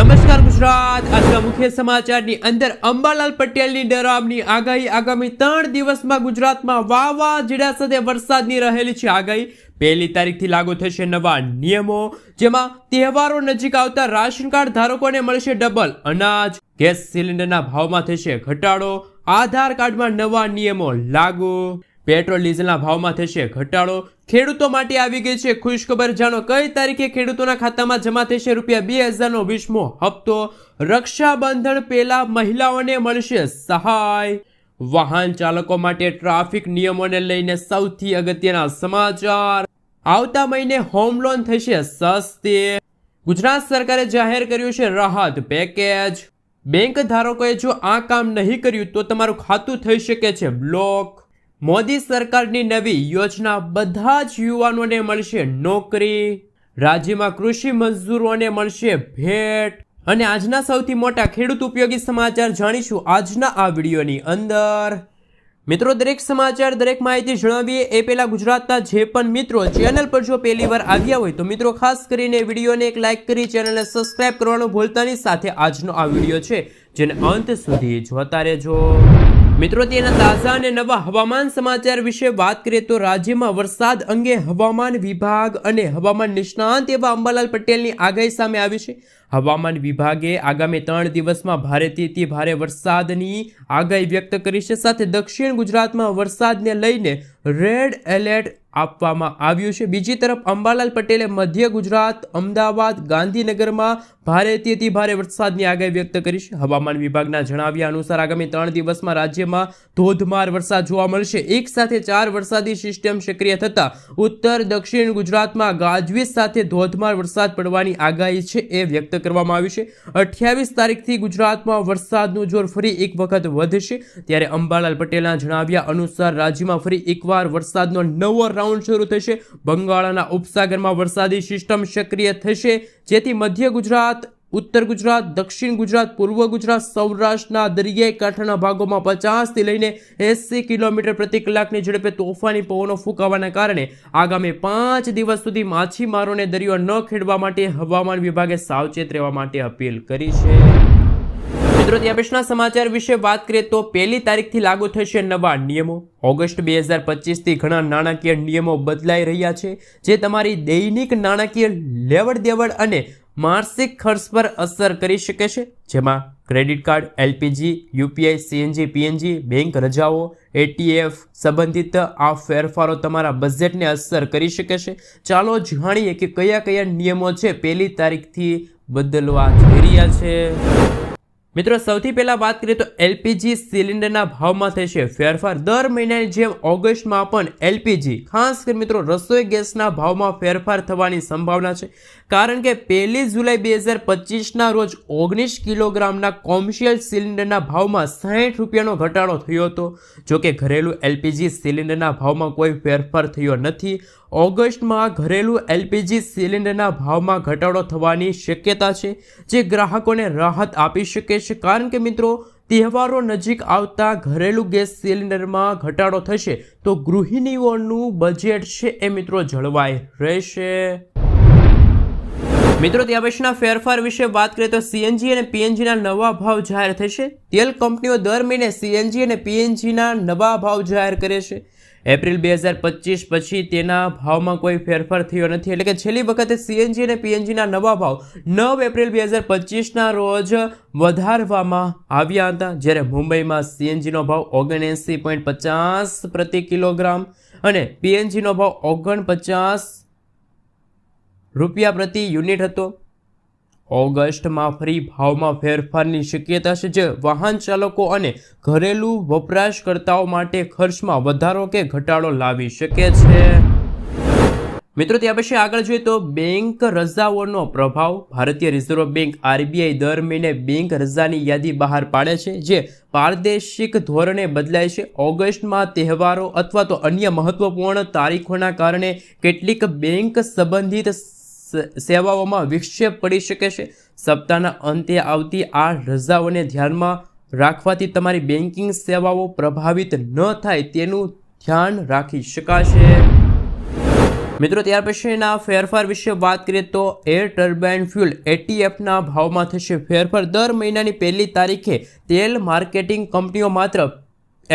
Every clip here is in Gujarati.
નમસ્કાર ગુજરાત. આજના મુખ્ય સમાચારની અંદર અંબાલાલ પટેલની ડરામની આગાહી. આગામી ત્રણ દિવસમાં ગુજરાતમાં વાવાઝોડા સાથે વરસાદની રહેલી છે આગાહી. પહેલી તારીખથી લાગુ થશે નવા નિયમો, જેમાં તહેવારો નજીક આવતા રાશન કાર્ડ ધારકોને મળશે ડબલ અનાજ. ગેસ સિલિન્ડરના ભાવમાં થશે ઘટાડો. આધાર કાર્ડમાં નવા નિયમો લાગુ. પેટ્રોલ ડીઝલના ભાવમાં થશે ઘટાડો. ખેડૂતો માટે આવી ગઈ છે ખુશખબર જાણો, કઈ તારીખે ખેડૂતોના ખાતામાં જમા થશે રૂપિયા બે હજારનો વીસમો હપ્તો? રક્ષાબંધન પહેલા મહિલાઓને મળશે સહાય. વાહન ચાલકો માટે ટ્રાફિક નિયમોને લઈને સૌથી અગત્યના સમાચાર. આવતા મહિને હોમ લોન થશે સસ્તી. ગુજરાત સરકારે જાહેર કર્યું છે રાહત પેકેજ. બેંક ધારકોએ જો આ કામ નહીં કર્યું તો તમારું ખાતું થઈ શકે છે બ્લોક. મોદી સરકારની નવી યોજના બધા જ યુવાનોને મળશે નોકરી, રાજ્યમાં કૃષિ મજદૂરોને મળશે ભેટ અને આજના સૌથી મોટા ખેડૂત ઉપયોગી સમાચાર જાણીશું આજના આ વિડીયોની અંદર. મિત્રો, દરેક સમાચાર, દરેક માહિતી જણાવીએ એ પહેલા ગુજરાતના જે પણ મિત્રો ચેનલ પર જો પહેલી વાર આવ્યા હોય તો મિત્રો, ખાસ કરીને વિડીયોને એક લાઇક કરી ચેનલને સબસ્ક્રાઇબ કરવાનું ભૂલતાની સાથે આજનો આ વીડિયો છે, જેને અંત સુધી જોતા રહેજો. મિત્રો, તેના તાજા અને નવા હવામાન સમાચાર વિશે વાત કરીએ તો રાજ્યમાં વરસાદ અંગે હવામાન વિભાગ અને હવામાન નિષ્ણાંત એવા અંબાલાલ પટેલની આગાહી સામે આવી છે. હવામાન વિભાગે આગામી ત્રણ દિવસમાં ભારેથી ભારે વરસાદની આગાહી વ્યક્ત કરી છે. સાથે દક્ષિણ ગુજરાતમાં વરસાદને લઈને રેડ એલર્ટ આપવામાં આવ્યું છે. બીજી તરફ અંબાલાલ પટેલે મધ્ય ગુજરાત, અમદાવાદ, ગાંધીનગરમાં ભારેથી ભારે વરસાદની આગાહી વ્યક્ત કરી છે. હવામાન વિભાગના જણાવ્યા અનુસાર આગામી ત્રણ દિવસમાં રાજ્યમાં ધોધમાર વરસાદ જોવા મળશે. એક સાથે ચાર વરસાદી સિસ્ટમ સક્રિય થતા ઉત્તર, દક્ષિણ ગુજરાતમાં ગાજવીજ સાથે ધોધમાર વરસાદ પડવાની આગાહી છે એ વ્યક્ત કરવામાં આવી છે. અઠ્યાવીસ તારીખથી ગુજરાતમાં વરસાદનું જોર ફરી એક વખત વધશે. ત્યારે અંબાલાલ પટેલના જણાવ્યા અનુસાર રાજ્યમાં ફરી એકવાર વરસાદનો નવો રાઉન્ડ શરૂ થશે. બંગાળના ઉપસાગરમાં વરસાદી સિસ્ટમ સક્રિય થશે. જેથી મધ્ય ગુજરાત, ઉત્તર ગુજરાત, દક્ષિણ ગુજરાત, પૂર્વ ગુજરાત, સૌરાષ્ટ્રના દરિયાઈ કાંઠાના ભાગોમાં પચાસથી લઈને એંસી કિલોમીટર પ્રતિ કલાકની ઝડપે તોફાની પવનો ફૂંકાવાના કારણે આગામી પાંચ દિવસ સુધી માછીમારોને દરિયો ન ખેડવા માટે હવામાન વિભાગે સાવચેત રહેવા માટે અપીલ કરી છે. મિત્રો આપેશના સમાચાર વિશે વાત કરીએ તો પહેલી તારીખથી લાગુ થશે નવા નિયમો. ઓગસ્ટ બે હજાર પચીસથી ઘણા નાણાકીય નિયમો બદલાઈ રહ્યા છે, જે તમારી દૈનિક નાણાકીય લેવડ દેવડ અને માસિક ખર્ચ પર અસર કરી શકે છે. જેમાં credit card, LPG, UPI, CNG, PNG, bank રજાઓ, એટીએફ સંબંધિત આ ફેરફારો તમારા બજેટને અસર કરી શકે છે. ચાલો જાણીએ કે કયા કયા નિયમો છે પહેલી તારીખથી બદલવા જઈ રહ્યા છે. મિત્રો, સૌથી પહેલા વાત કરીએ તો એલપીજી સિલિન્ડરના ભાવમાં થશે ફેરફાર. દર મહિનાની જેમ ઓગસ્ટમાં પણ એલપીજી ખાસ કરી મિત્રો, રસોઈ ગેસના ભાવમાં ફેરફાર થવાની સંભાવના છે. કારણ કે પહેલી જુલાઈ બે હજાર પચીસના રોજ ઓગણીસ કિલોગ્રામના કોમર્શિયલ સિલિન્ડરના ભાવમાં સાહીઠ રૂપિયાનો ઘટાડો થયો હતો. જો કે ઘરેલું એલપીજી સિલિન્ડરના ભાવમાં કોઈ ફેરફાર થયો નથી. ઓગસ્ટમાં ઘરેલું એલપીજી સિલિન્ડરના ભાવમાં ઘટાડો થવાની શક્યતા છે, જે ગ્રાહકોને રાહત આપી શકે છે. કારણ કે મિત્રો, તહેવારો નજીક આવતા ઘરેલું ગેસ સિલિન્ડરમાં ઘટાડો થશે તો ગૃહિણીઓનું બજેટ છે એ મિત્રો જળવાય રહેશે. મિત્રો ત્યાં પછીના ફેરફાર વિશે વાત કરીએ તો સીએનજી અને પીએનજીના નવા ભાવ જાહેર થશે. તેલ કંપનીઓ દર મહિને સીએનજી અને પીએનજીના નવા ભાવ જાહેર કરે છે. એપ્રિલ બે હજાર પચીસ પછી તેના ભાવમાં કોઈ ફેરફાર થયો નથી. એટલે કે છેલ્લી વખતે સીએનજી અને પીએનજીના નવા ભાવ નવ એપ્રિલ બે હજાર પચીસના રોજ વધારવામાં આવ્યા હતા. જ્યારે મુંબઈમાં સીએનજીનો ભાવ ઓગણએંસી પોઈન્ટ પચાસ પ્રતિ કિલોગ્રામ અને પીએનજીનો ભાવ ઓગણપચાસ રૂપિયા પ્રતિ યુનિટ હતો. ઓગસ્ટમાં ફરી ભાવમાં ફેરફારની શક્યતા છે જે વાહન ચાલકો અને ઘરેલું વપરાશકર્તાઓ માટે ખર્ચમાં વધારો કે ઘટાડો લાવી શકે છે. મિત્રો ત્યાં પછી આગળ જોઈએ તો બેંક રજાઓનો પ્રભાવ. ભારતીય રિઝર્વ બેંક આરબીઆઈ દર મહિને બેંક રજાની યાદી બહાર પાડે છે, જે પારદર્શિક ધોરણે બદલાય છે. ઓગસ્ટમાં તહેવારો અથવા તો અન્ય મહત્વપૂર્ણ તારીખોના કારણે કેટલીક બેંક સંબંધિત સેવાઓમાં વિક્ષેપ પડી શકે છે. સપ્તાહના અંતે આવતી આ રજાઓને ધ્યાનમાં રાખવાથી તમારી બેન્કિંગ સેવાઓ પ્રભાવિત ન થાય તેનું ધ્યાન રાખી શકાશે. મિત્રો, ત્યાર પછીના ફેરફાર વિશે વાત કરીએ તો એર ટર્બાઇન ફ્યુલ એટીએફના ભાવમાં થશે ફેરફાર. દર મહિનાની પહેલી તારીખે તેલ માર્કેટિંગ કંપનીઓ માત્ર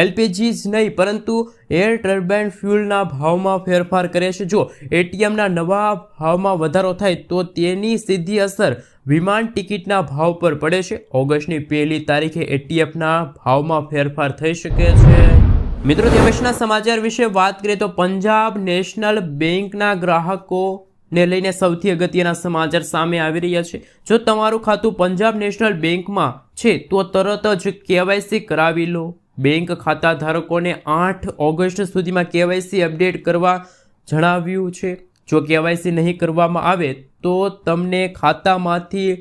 એલપીજી જ નહીં, પરંતુ એર ટર્બાઇન ફ્યુલના ભાવમાં ફેરફાર કરે છે. જો એટીએમના નવા ભાવમાં વધારો થાય, તો તેની સીધી અસર વિમાન ટિકિટના ભાવ પર પડે છે. ઓગસ્ટની પહેલી તારીખે એટીએફના ભાવમાં ફેરફાર થઈ શકે છે. મિત્રો તે સમાચાર વિશે વાત કરીએ તો પંજાબ નેશનલ બેંકના ગ્રાહકો ને લઈને સૌથી અગત્યના સમાચાર સામે આવી રહ્યા છે. જો તમારું ખાતું પંજાબ નેશનલ બેંકમાં છે, તો તરત જ કેવાયસી કરાવી લો. બેંક ખાતા ધારકોને આઠ ઓગસ્ટ સુધીમાં કેવાયસી અપડેટ કરવા જણાવ્યું છે. જો કેવાયસી નહીં કરવામાં આવે, તો તમને ખાતામાંથી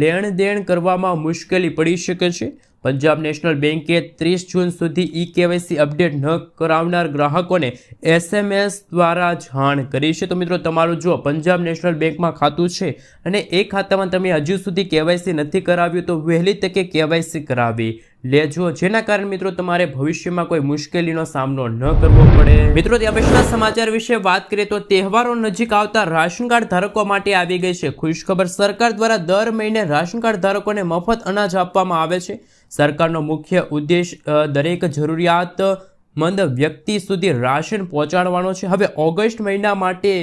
લેણ દેણ કરવામાં મુશ્કેલી પડી શકે છે. પંજાબ નેશનલ બેંકે ત્રીસ જૂન સુધી ઈ કેવાયસી અપડેટ ન કરાવનાર ગ્રાહકોને એસએમએસ દ્વારા જાણ કરી છે. તો મિત્રો, તમારું જો પંજાબ નેશનલ બેંકમાં ખાતું છે અને એ ખાતામાં તમે હજુ સુધી કેવાયસી નથી કરાવ્યું, તો વહેલી તકે કેવાયસી કરાવી લેજો. જેના કારણે મિત્રો તમારે ભવિષ્યમાં કોઈ મુશ્કેલીનો સામનો ન કરવો પડે. મિત્રો, ત્યાં સમાચાર વિશે વાત કરીએ તો તહેવારો નજીક આવતા રાશન કાર્ડ ધારકો માટે આવી ગઈ છે. ખુશખબર સરકાર દ્વારા દર મહિને રાશન કાર્ડ ધારકોને મફત અનાજ આપવામાં આવે છે. સરકારનો મુખ્ય ઉદ્દેશ દરેક જરૂરિયાતમંદ વ્યક્તિ સુધી રાશન પહોંચાડવાનો છે. હવે ઓગસ્ટ મહિના માટે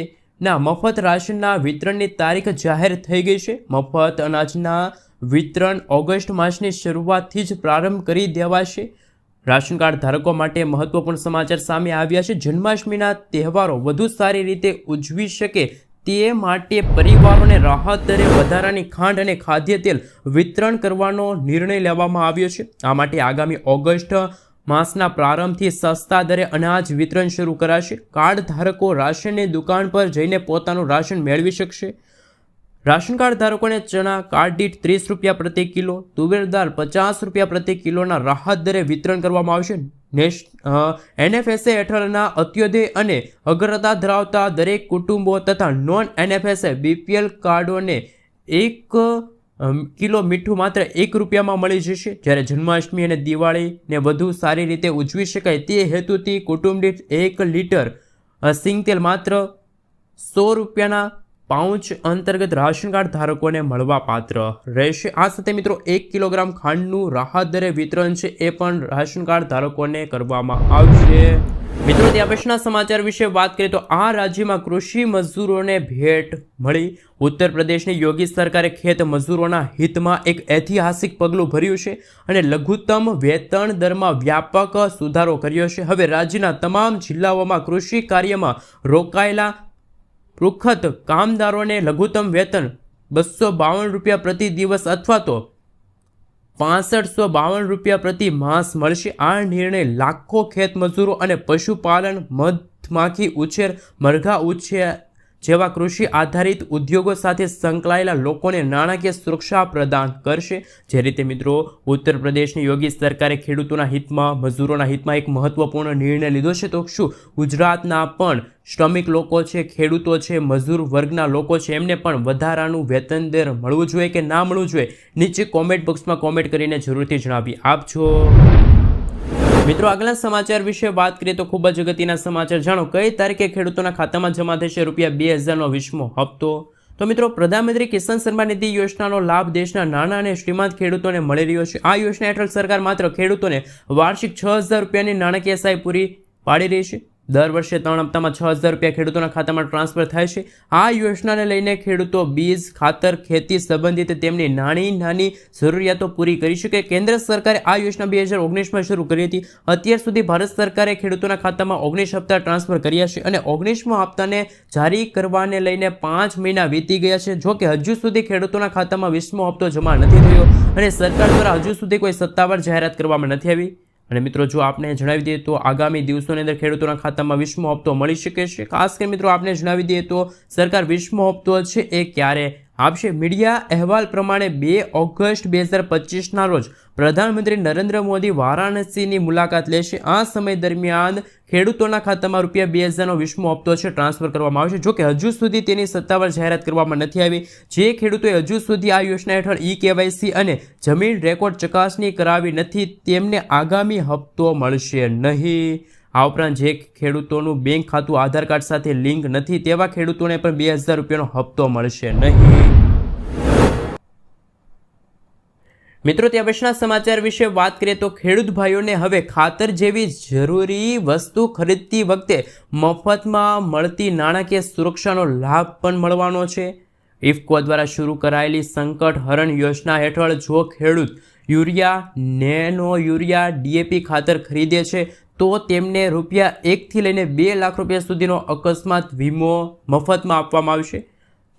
ના, મફત રાશનના વિતરણની તારીખ જાહેર થઈ ગઈ છે. મફત અનાજના વિતરણ ઓગસ્ટ માસની શરૂઆતથી જ પ્રારંભ કરી દેવાશે. રાશન કાર્ડ ધારકો માટે મહત્વપૂર્ણ સમાચાર સામે આવ્યા છે. જન્માષ્ટમીના તહેવારો વધુ સારી રીતે ઉજવી શકે તે માટે પરિવારોને રાહત દરે વધારાની ખાંડ અને ખાદ્ય તેલ વિતરણ કરવાનો નિર્ણય લેવામાં આવ્યો છે. આ માટે આગામી ઓગસ્ટ માસના પ્રારંભથી સસ્તા દરે અનાજ વિતરણ શરૂ કરાશે. કાર્ડ ધારકો રાશનની દુકાન પર જઈને પોતાનું રાશન મેળવી શકશે. રાશન કાર્ડ ધારકોને ચણા કાર્ડ દીઠ ત્રીસ રૂપિયા પ્રતિ કિલો, તુવેર દાળ પચાસ રૂપિયા પ્રતિ કિલોના રાહત દરે વિતરણ કરવામાં આવશે. નેશ એનએફએસએ હેઠળના અત્યોદય અને અગ્રતા ધરાવતા દરેક કુટુંબો તથા નોન એનએફએસએ બીપીએલ કાર્ડોને એક કિલો મીઠું માત્ર એક રૂપિયામાં મળી જશે. જ્યારે જન્માષ્ટમી અને દિવાળીને વધુ સારી રીતે ઉજવી શકાય તે હેતુથી કુટુંબ દીઠ એક લીટર સિંગ સિંગતેલ માત્ર સો રૂપિયાના પાઉચ અંતર્ગત રાશન કાર્ડ ધારકોને મળવા પાત્ર. રહેશે આ સાથે મિત્રો એક કિલોગ્રામ ખાંડનું રાહત દરે વિતરણ છે એ પણ રાશન કાર્ડ ધારકોને કરવામાં આવશે. મિત્રો ત્યાં પછીના સમાચાર વિશે વાત કરીએ તો આ રાજ્યમાં કૃષિ મજૂરોને ભેટ મળી. ઉત્તર પ્રદેશની યોગી સરકારે ખેત મજૂરોના હિતમાં એક ઐતિહાસિક પગલું ભર્યું છે અને લઘુત્તમ વેતન દરમાં વ્યાપક સુધારો કર્યો છે. હવે રાજ્યના તમામ જિલ્લાઓમાં કૃષિ કાર્યમાં રોકાયેલા પૃખત કામદારોને લઘુત્તમ વેતન બસો બાવન રૂપિયા પ્રતિ દિવસ અથવા તો પાસઠસો બાવન રૂપિયા પ્રતિ માસ મળશે. આ નિર્ણય લાખો ખેત મજૂરો અને પશુપાલન મધમાખી ઉછેર, મરઘા ઉછેર જેવા કૃષિ આધારિત ઉદ્યોગો સાથે સંકળાયેલા લોકોને નાણાકીય સુરક્ષા પ્રદાન કરશે. જે રીતે મિત્રો, ઉત્તર પ્રદેશની યોગી સરકારે ખેડૂતોના હિતમાં, મજૂરોના હિતમાં એક મહત્વપૂર્ણ નિર્ણય લીધો છે. તો શું ગુજરાતના પણ શ્રમિક લોકો છે, ખેડૂતો છે, મજૂર વર્ગના લોકો છે, એમને પણ વધારાનું વેતન દર મળવું જોઈએ કે ના મળવું જોઈએ? નીચે કોમેન્ટ બોક્સમાં કોમેન્ટ કરીને જરૂરથી જણાવી આપજો. મિત્રો આગલા સમાચાર વિશે વાત કરીએ તો ખૂબ જ અગત્યના સમાચાર જાણો. કઈ તારીખે ખેડૂતોના ખાતામાં જમા થશે રૂપિયા બે હજારનો વીસમો હપ્તો? તો મિત્રો, પ્રધાનમંત્રી કિસાન સન્માન નિધિ યોજનાનો લાભ દેશના નાના અને શ્રીમંત ખેડૂતોને મળી રહ્યો છે. આ યોજના હેઠળ સરકાર માત્ર ખેડૂતોને વાર્ષિક છ હજાર રૂપિયાની નાણાકીય સહાય પૂરી પાડી રહી છે. દર વર્ષે ત્રણ હપ્તામાં છ હજાર રૂપિયા ખેડૂતોના ખાતામાં ટ્રાન્સફર થાય છે. આ યોજનાને લઈને ખેડૂતો બીજ, ખાતર, ખેતી સંબંધિત તેમની નાની નાની જરૂરિયાતો પૂરી કરી શકે. કેન્દ્ર સરકારે આ યોજના બે હજાર ઓગણીસમાં શરૂ કરી હતી. અત્યાર સુધી ભારત સરકારે ખેડૂતોના ખાતામાં ઓગણીસ હપ્તા ટ્રાન્સફર કર્યા છે અને ઓગણીસમો હપ્તાને જારી કરવાને લઈને પાંચ મહિના વીતી ગયા છે. જો કે હજુ સુધી ખેડૂતોના ખાતામાં વીસમો હપ્તો જમા નથી થયો અને સરકાર દ્વારા હજુ સુધી કોઈ સત્તાવાર જાહેરાત કરવામાં નથી આવી. અને મિત્રો, જો આપને જણાવી દઈએ તો આગામી દિવસોની અંદર ખેડૂતોના ખાતામાં વીસમો હપ્તો મળી શકે છે. ખાસ કરીને મિત્રો, આપને જણાવી દઈએ તો સરકાર વીસમો હપ્તો છે એ ક્યારે આપશે. મીડિયા અહેવાલ પ્રમાણે બે ઓગસ્ટ બે હજાર પચીસના રોજ પ્રધાનમંત્રી નરેન્દ્ર મોદી વારાણસીની મુલાકાત લેશે. આ સમય દરમિયાન ખેડૂતોના ખાતામાં રૂપિયા બે હજારનો વીસમો હપ્તો છે, ટ્રાન્સફર કરવામાં આવશે. જોકે હજુ સુધી તેની સત્તાવાર જાહેરાત કરવામાં નથી આવી. જે ખેડૂતોએ હજુ સુધી આ યોજના હેઠળ ઈ કેવાયસી અને જમીન રેકોર્ડ ચકાસણી કરાવી નથી, તેમને આગામી હપ્તો મળશે નહીં. આ ઉપરાંત જે ખેડૂતોનું બેંક ખાતું આધાર કાર્ડ સાથે લિંક નથી, તેવા ખેડૂતોને પણ બે હજાર રૂપિયાનો હપ્તો મળશે નહીં. મિત્રો, ત્યાં પછીના સમાચાર વિશે વાત કરીએ તો ખેડૂત ભાઈઓને હવે ખાતર જેવી જરૂરી વસ્તુ ખરીદતી વખતે મફતમાં મળતી નાણાકીય સુરક્ષાનો લાભ પણ મળવાનો છે. ઇફકો દ્વારા શરૂ કરાયેલી સંકટ હરણ યોજના હેઠળ જો ખેડૂત યુરિયા, નેનો યુરિયા, ડીએપી ખાતર ખરીદે છે તો તેમને રૂપિયા એકથી લઈને બે લાખ રૂપિયા સુધીનો અકસ્માત વીમો મફતમાં આપવામાં આવશે.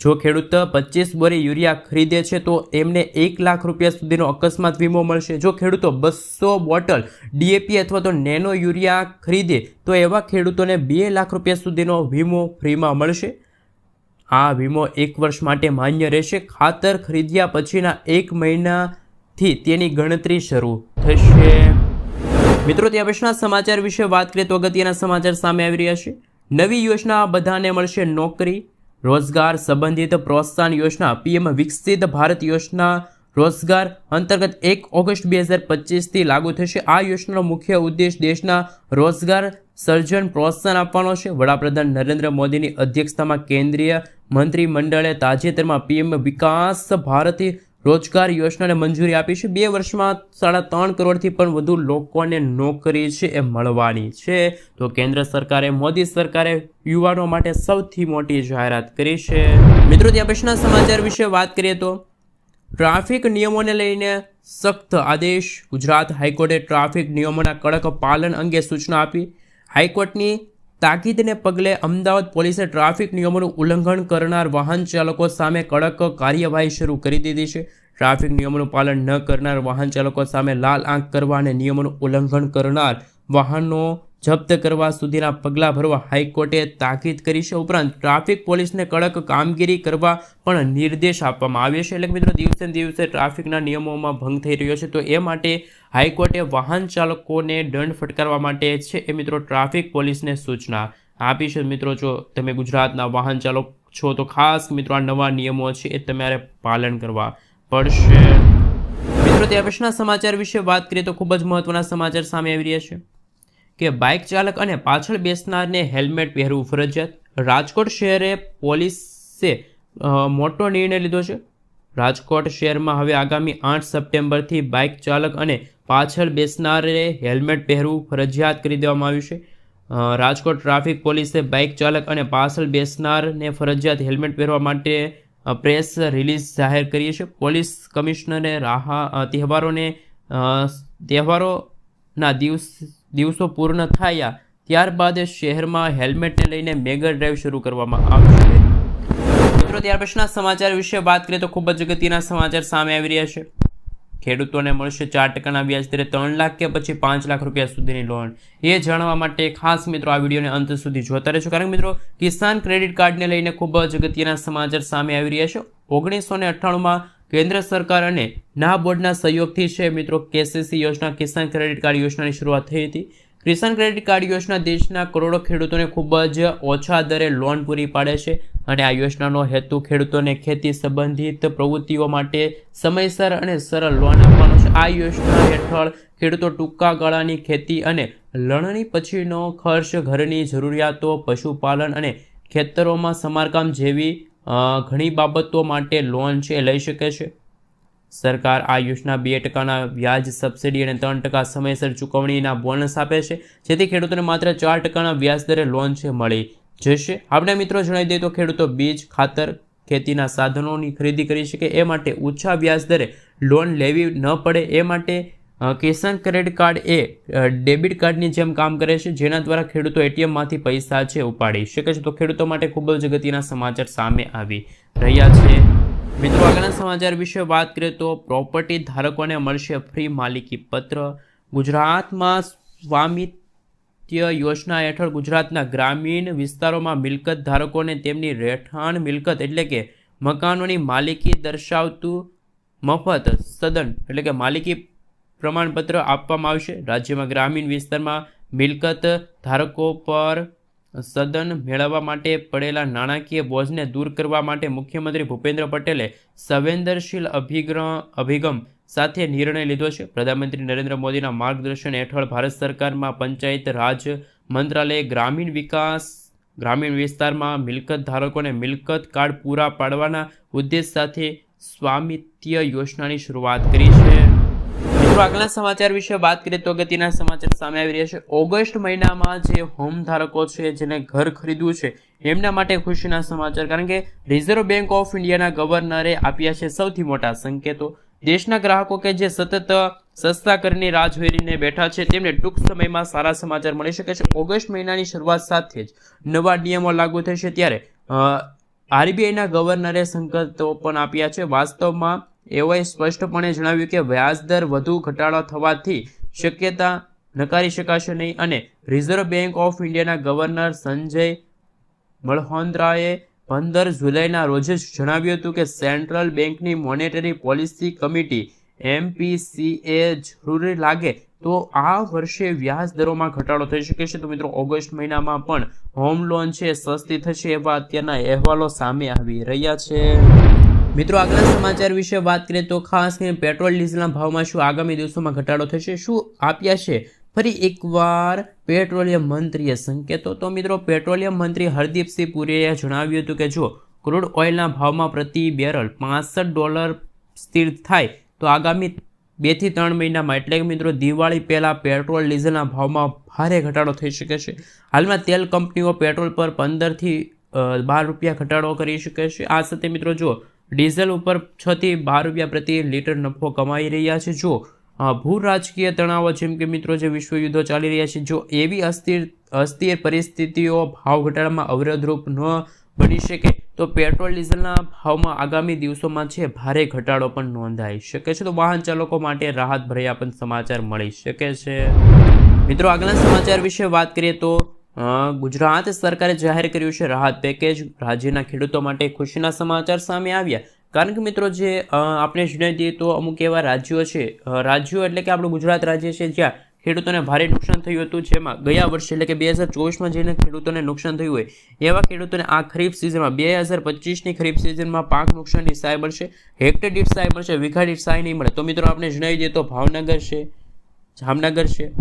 જો ખેડૂત પચીસ બોરી યુરિયા ખરીદે છે, તો એમને એક લાખ રૂપિયા સુધીનો અકસ્માત વીમો મળશે. જો ખેડૂતો બસો બોટલ ડીએપી અથવા તો નેનો યુરિયા ખરીદે, તો એવા ખેડૂતોને બે લાખ રૂપિયા સુધીનો વીમો ફ્રીમાં મળશે. આ વીમો એક વર્ષ માટે માન્ય રહેશે. ખાતર ખરીદ્યા પછીના એક મહિનાથી તેની ગણતરી શરૂ થશે. મિત્રો, ત્યાં પછીના સમાચાર વિશે વાત કરીએ તો અગત્યના સમાચાર સામે આવી રહ્યા છે. નવી યોજના બધાને મળશે નોકરી, રોજગાર સંબંધિત પ્રોત્સાહન યોજના, પીએમ વિકસિત ભારત યોજના, રોજગાર અંતર્ગત એક ઓગસ્ટ બે હજાર પચીસથી લાગુ થશે. આ યોજનાનો મુખ્ય ઉદ્દેશ દેશના રોજગાર સર્જન, પ્રોત્સાહન આપવાનો છે. વડાપ્રધાન નરેન્દ્ર મોદીની અધ્યક્ષતામાં કેન્દ્રીય મંત્રીમંડળે તાજેતરમાં પીએમ વિકાસ ભારતી રોજગાર યોજનાને મંજૂરી આપી છે. બે વર્ષમાં સાડા ત્રણ કરોડથી પણ વધુ લોકોને નોકરી છે એ મળવાની છે. તો કેન્દ્ર સરકારે, મોદી સરકારે યુવાનો માટે સૌથી મોટી જાહેરાત કરી છે. મિત્રો, ત્યાં પછીના સમાચાર વિશે વાત કરીએ તો ટ્રાફિક નિયમોને લઈને સખ્ત આદેશ ગુજરાત હાઈકોર્ટે ટ્રાફિક નિયમોના કડક પાલન અંગે સૂચના આપી. હાઈકોર્ટની તાકીદને પગલે અમદાવાદ પોલીસે ટ્રાફિક નિયમોનું ઉલ્લંઘન કરનાર વાહન ચાલકો સામે કડક કાર્યવાહી શરૂ કરી દીધી છે. ટ્રાફિક નિયમોનું પાલન ન કરનાર વાહન ચાલકો સામે લાલ આંખ કરવા અને નિયમોનું ઉલ્લંઘન કરનાર વાહનો જપ્ત કરવા સુધીના પગલાં ભરવા હાઈકોર્ટે તાકીદ કરી છે. ઉપરાંત ટ્રાફિક પોલીસને કડક કામગીરી કરવા પણ નિર્દેશ આપવામાં આવ્યો છે. એટલે કે મિત્રો, દિવસે દિવસે ટ્રાફિકના નિયમોમાં ભંગ થઈ રહ્યો છે. તો એ માટે હાઈકોર્ટે વાહન ચાલકોને દંડ ફટકારવા માટે છે. એ મિત્રો, ટ્રાફિક પોલીસને સૂચના આપી છે. મિત્રો, જો તમે ગુજરાતના વાહન ચાલક છો, તો ખાસ મિત્રો, આ નવા નિયમો છે એ તમારે પાલન કરવા પડશે. મિત્રો, તે પછીના સમાચાર વિશે વાત કરીએ તો ખૂબ જ મહત્વના સમાચાર સામે આવી રહ્યા છે. કે બાઇક ચાલક અને પાછળ બેસનારને હેલ્મેટ પહેરવું ફરજિયાત? રાજકોટ શહેરે પોલીસે મોટો નિર્ણય લીધો છે. રાજકોટ શહેરમાં હવે આગામી આઠ સપ્ટેમ્બરથી બાઇક ચાલક અને પાછળ બેસનારે હેલ્મેટ પહેરવું ફરજિયાત કરી દેવામાં આવ્યું છે. રાજકોટ ટ્રાફિક પોલીસે બાઇક ચાલક અને પાછળ બેસનારને ફરજિયાત હેલ્મેટ પહેરવા માટે પ્રેસ રિલીઝ જાહેર કરી છે. પોલીસ કમિશનરે રાહા તહેવારોને તહેવારોના દિવસ દિવસો પૂર્ણ થયા ત્યારબાદ શહેરમાં હેલ્મેટને લઈને મેગા ડ્રાઈવ શરૂ કરવામાં આવશે. મિત્રો, ત્યાર પછીના સમાચાર વિશે વાત કરીએ તો ખૂબ જ અગત્યના સમાચાર સામે આવી રહ્યા છે. ખેડૂતોને મળશે ચાર ટકાના વ્યાજ દરે ત્રણ લાખ કે પછી પાંચ લાખ રૂપિયા સુધીની લોન. એ જાણવા માટે ખાસ મિત્રો આ વિડીયોને અંત સુધી જોતા રહેશો કારણ કે મિત્રો, કિસાન ક્રેડિટ કાર્ડને લઈને ખૂબ જ અગત્યના સમાચાર સામે આવી રહ્યા છે. ઓગણીસો ને અઠ્ઠાણુંમાં કેન્દ્ર સરકાર અને ના બોર્ડના સહયોગથી છે મિત્રો કેસીસી યોજના, કિસાન ક્રેડિટ કાર્ડ યોજનાની શરૂઆત થઈ હતી. કિસાન ક્રેડિટ કાર્ડ યોજના દેશના કરોડો ખેડૂતોને ખૂબ જ ઓછા દરે લોન પૂરી પાડે છે અને આ યોજનાનો હેતુ ખેડૂતોને ખેતી સંબંધિત પ્રવૃત્તિઓ માટે સમયસર અને સરળ લોન આપવાનો છે. આ યોજના હેઠળ ખેડૂતો ટૂંકા ગાળાની ખેતી અને લણણી પછીનો ખર્ચ, ઘરની જરૂરિયાતો, પશુપાલન અને ખેતરોમાં સમારકામ જેવી ઘણી બાબતો માટે લોન છે લઈ શકે છે. સરકાર આ યોજના બે ટકાના વ્યાજ સબસિડી અને ત્રણ ટકા સમયસર ચૂકવણીના બોનસ આપે છે. જેથી ખેડૂતોને માત્ર ચાર ટકાના વ્યાજ દરે લોન છે, મળી જશે. આપણે મિત્રો જણાવી દઈએ તો ખેડૂતો બીજ, ખાતર, ખેતીના સાધનોની ખરીદી કરી શકે, એ માટે ઓછા વ્યાજ દરે લોન લેવી ન પડે, એ માટે કિસાન ક્રેડિટ કાર્ડ એ ડેબિટ કાર્ડની જેમ કામ કરે છે, જેના દ્વારા ખેડૂતો એટીએમમાંથી પૈસા છે, ઉપાડી શકે છે. તો ખેડૂતો માટે ખૂબ જ અગત્યના સમાચાર સામે આવી રહ્યા છે. મિત્રો, આગળના સમાચાર વિશે વાત કરીએ તો પ્રોપર્ટી ધારકોને મળશે ફ્રી માલિકી પત્ર ગુજરાતમાં સ્વામિત્ય યોજના હેઠળ ગુજરાતના ગ્રામીણ વિસ્તારોમાં મિલકત ધારકોને તેમની રહેઠાણ મિલકત એટલે કે મકાનોની માલિકી દર્શાવતું મફત સદન, એટલે કે માલિકી પ્રમાણપત્ર આપવામાં આવશે. રાજ્યમાં ગ્રામીણ વિસ્તારમાં મિલકત ધારકો પર સદન મેળવવા માટે પડેલા નાણાકીય બોજને દૂર કરવા માટે મુખ્યમંત્રી ભૂપેન્દ્ર પટેલે સંવેદનશીલ અભિગ્રહ અભિગમ સાથે નિર્ણય લીધો છે. પ્રધાનમંત્રી નરેન્દ્ર મોદીના માર્ગદર્શન હેઠળ ભારત સરકારમાં પંચાયત રાજ મંત્રાલયે ગ્રામીણ વિકાસ, ગ્રામીણ વિસ્તારમાં મિલકત ધારકોને મિલકત કાર્ડ પૂરા પાડવાના ઉદ્દેશ સાથે સ્વામિત્ય યોજનાની શરૂઆત કરી છે. મિત્રો આગલા સમાચાર વિશે વાત કરીએ તો અગત્યના સમાચાર સામે આવી રહ્યા છે. ઓગસ્ટ મહિનામાં જે હોમ ધારકો છે, જેને ઘર ખરીદવું છે, એમના માટે ખુશીના સમાચાર. કારણ કે રિઝર્વ બેંક ઓફ ઇન્ડિયાના ગવર્નરે આપ્યા છે સૌથી મોટા સંકેતો. દેશના ગ્રાહકો કે જે સતત સસ્તા કરીને રાહ જોઈને બેઠા છે, તેમને ટૂંક સમયમાં સારા સમાચાર મળી શકે છે. ઓગસ્ટ મહિનાની શરૂઆત સાથે જ નવા નિયમો લાગુ થશે ત્યારે આરબીઆઈના ગવર્નરે સંકેતો પણ આપ્યા છે. વાસ્તવમાં એઓએ સ્પષ્ટપણે જણાવ્યું કે વ્યાજદર વધુ ઘટાડો થવાથી શક્યતા નકારી શકાશે નહીં અને રિઝર્વ બેંક ઓફ ઇન્ડિયાના ગવર્નર સંજય મલ્હોત્રાએ પંદર જુલાઈના રોજ જ જણાવ્યું હતું કે સેન્ટ્રલ બેંકની મોનેટરી પોલિસી કમિટી, એમપીસીએ, જરૂરી લાગે તો આ વર્ષે વ્યાજ દરોમાં ઘટાડો થઈ શકે છે. તો મિત્રો, ઓગસ્ટ મહિનામાં પણ હોમ લોન છે, સસ્તી થશે એવા અત્યારના અહેવાલો સામે આવી રહ્યા છે. મિત્રો આગળના સમાચાર વિશે વાત કરીએ તો ખાસ કરીને પેટ્રોલ, ડીઝલના ભાવમાં શું આગામી દિવસોમાં ઘટાડો થશે, શું આપ્યા છે? ફરી એકવાર પેટ્રોલિયમ મંત્રીએ સંકેતો. તો મિત્રો, પેટ્રોલિયમ મંત્રી હરદીપસિંહ પુરીએ જણાવ્યું હતું કે જો ક્રૂડ ઓઇલના ભાવમાં પ્રતિ બેરલ પાસઠ ડોલર સ્થિર થાય, તો આગામી બેથી ત્રણ મહિનામાં, એટલે કે મિત્રો, દિવાળી પહેલાં પેટ્રોલ, ડીઝલના ભાવમાં ભારે ઘટાડો થઈ શકે છે. હાલમાં તેલ કંપનીઓ પેટ્રોલ પર પંદરથી બાર રૂપિયા ઘટાડો કરી શકે છે. આ સાથે મિત્રો, જો ડીઝલ ઉપર છથી બાર રૂપિયા પ્રતિ લીટર નફો કમાઈ રહ્યા છે. જો ભૂ રાજકીય તણાવો જેમ કે મિત્રો જે વિશ્વયુદ્ધો ચાલી રહ્યા છે, જો એવી અસ્થિર અસ્થિર પરિસ્થિતિઓ ભાવ ઘટાડામાં અવરોધરૂપ ન બની શકે, તો પેટ્રોલ, ડીઝલના ભાવમાં આગામી દિવસોમાં છે ભારે ઘટાડો પણ નોંધાઈ શકે છે. તો વાહન ચાલકો માટે રાહત ભર્યા પણ સમાચાર મળી શકે છે. મિત્રો, આગલા સમાચાર વિશે વાત કરીએ તો ગુજરાત સરકારે જાહેર કર્યું છે રાહત પેકેજ રાજ્યના ખેડૂતો માટે ખુશીના સમાચાર સામે આવ્યા. કારણ કે મિત્રો જે આપણે જણાવી દઈએ તો અમુક એવા રાજ્યો છે રાજ્યો એટલે કે આપણું ગુજરાત રાજ્ય છે જ્યાં ખેડૂતોને ભારે નુકસાન થયું હતું, જેમાં ગયા વર્ષે એટલે કે બે હજાર ચોવીસમાં જેને ખેડૂતોને નુકસાન થયું હોય, એવા ખેડૂતોને આ ખરીફ સિઝનમાં, બે હજાર પચીસની ખરીફ સિઝનમાં પાક નુકસાનની સહાય મળશે, હેક્ટર દીઠ સહાય મળશે, વીઘા દીઠ સહાય નહીં મળે. તો મિત્રો આપણે જણાવી દઈએ તો ભાવનગર છે, જામનગર છે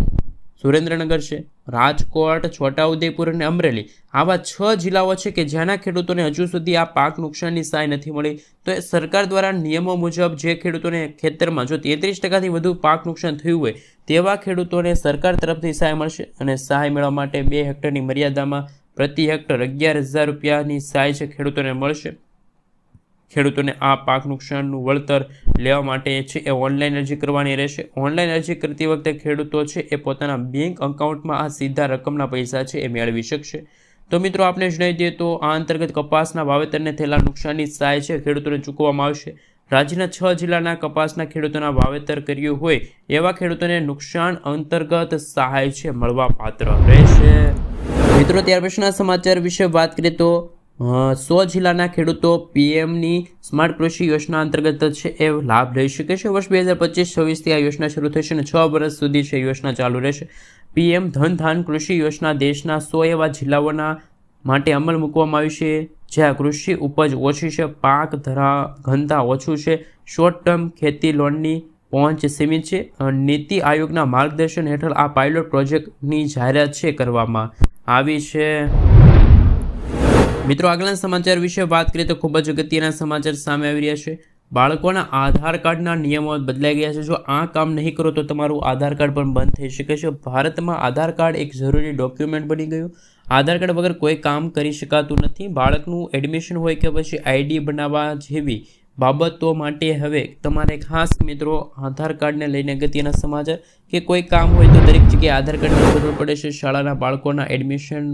સુરેન્દ્રનગર છે, રાજકોટ, છોટાઉદેપુર અને અમરેલી. આવા છ જિલ્લાઓ છે કે જ્યાંના ખેડૂતોને હજુ સુધી આ પાક નુકસાનની સહાય નથી મળી, તો એ સરકાર દ્વારા નિયમો મુજબ જે ખેડૂતોને ખેતરમાં જો તેત્રીસ ટકાથી વધુ પાક નુકસાન થયું હોય, તેવા ખેડૂતોને સરકાર તરફથી સહાય મળશે અને સહાય મેળવવા માટે બે હેક્ટરની મર્યાદામાં પ્રતિ હેક્ટર અગિયાર હજાર રૂપિયાની સહાય છે ખેડૂતોને મળશે. ખેડૂતોને આ પાક નુકસાનનું વળતર લેવા માટે છે. એ ઓનલાઈન અરજી કરવાની રહેશે. ઓનલાઈન અરજી કરતી વખતે ખેડૂતો છે એ પોતાના બેંક અકાઉન્ટમાં આ સીધા રકમના પૈસા છે એ મેળવી શકશે. તો મિત્રો આપણે જણાવી દઈએ તો આ અંતર્ગત કપાસના વાવેતરને થયેલા નુકસાનની સહાય છે ખેડૂતોને ચૂકવવામાં આવશે. રાજ્યના છ જિલ્લાના કપાસના ખેડૂતોના વાવેતર કર્યું હોય એવા ખેડૂતોને નુકસાન અંતર્ગત સહાય છે મળવા પાત્ર રહેશે. મિત્રો, ત્યાર પછીના સમાચાર વિશે વાત કરીએ તો સો જિલ્લાના ખેડૂતો પીએમની સ્માર્ટ કૃષિ યોજના અંતર્ગત છે, એ લાભ લઈ શકે છે. વર્ષ બે હજાર પચીસ છવ્વીસથી આ યોજના શરૂ થશે અને છ વર્ષ સુધી છે યોજના ચાલુ રહેશે. પીએમ ધન ધાન કૃષિ યોજના દેશના સો એવા જિલ્લાઓના માટે અમલ મૂકવામાં આવ્યું છે, જ્યાં કૃષિ ઉપજ ઓછી છે, પાક ધરા ઘનતા ઓછું છે શોર્ટ ટર્મ ખેતી લોનની પહોંચ સીમિત છે નીતિ આયોગના માર્ગદર્શન હેઠળ આ પાયલોટ પ્રોજેક્ટની જાહેરાત છે, કરવામાં આવી છે. મિત્રો, આગળના સમાચાર વિશે વાત કરીએ તો ખૂબ જ અગત્યના સમાચાર સામે આવી રહ્યા છે. બાળકોના આધાર કાર્ડના નિયમો બદલાઈ ગયા છે. જો આ કામ નહીં કરો તો તમારું આધાર કાર્ડ પણ બંધ થઈ શકે છે. ભારતમાં આધાર કાર્ડ એક જરૂરી ડોક્યુમેન્ટ બની ગયું. આધાર કાર્ડ વગર કોઈ કામ કરી શકાતું નથી. બાળકનું એડમિશન હોય કે પછી આઈડી બનાવવા જેવી બાબતો માટે હવે તમારે ખાસ મિત્રો આધાર કાર્ડને લઈને અગત્યના સમાચાર કે કોઈ કામ હોય તો દરેક જગ્યાએ આધાર કાર્ડની જરૂર પડે છે. શાળાના બાળકોના એડમિશન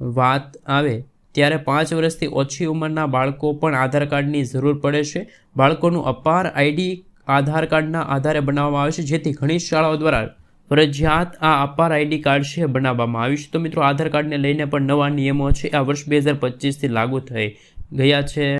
વાત આવે ત્યારે પાંચ વર્ષથી ઓછી ઉંમરના બાળકો પણ આધાર કાર્ડની જરૂર પડે છે. બાળકોનું અપાર આઈડી આધાર કાર્ડના આધારે બનાવવામાં આવે છે, જેથી ઘણી શાળાઓ દ્વારા ફરજિયાત આ અપાર આઈડી કાર્ડ છે બનાવવામાં આવ્યું છે. તો મિત્રો, આધાર કાર્ડને લઈને પણ નવા નિયમો છે. આ વર્ષ બે હજાર પચીસથી લાગુ થઈ ગયા છે.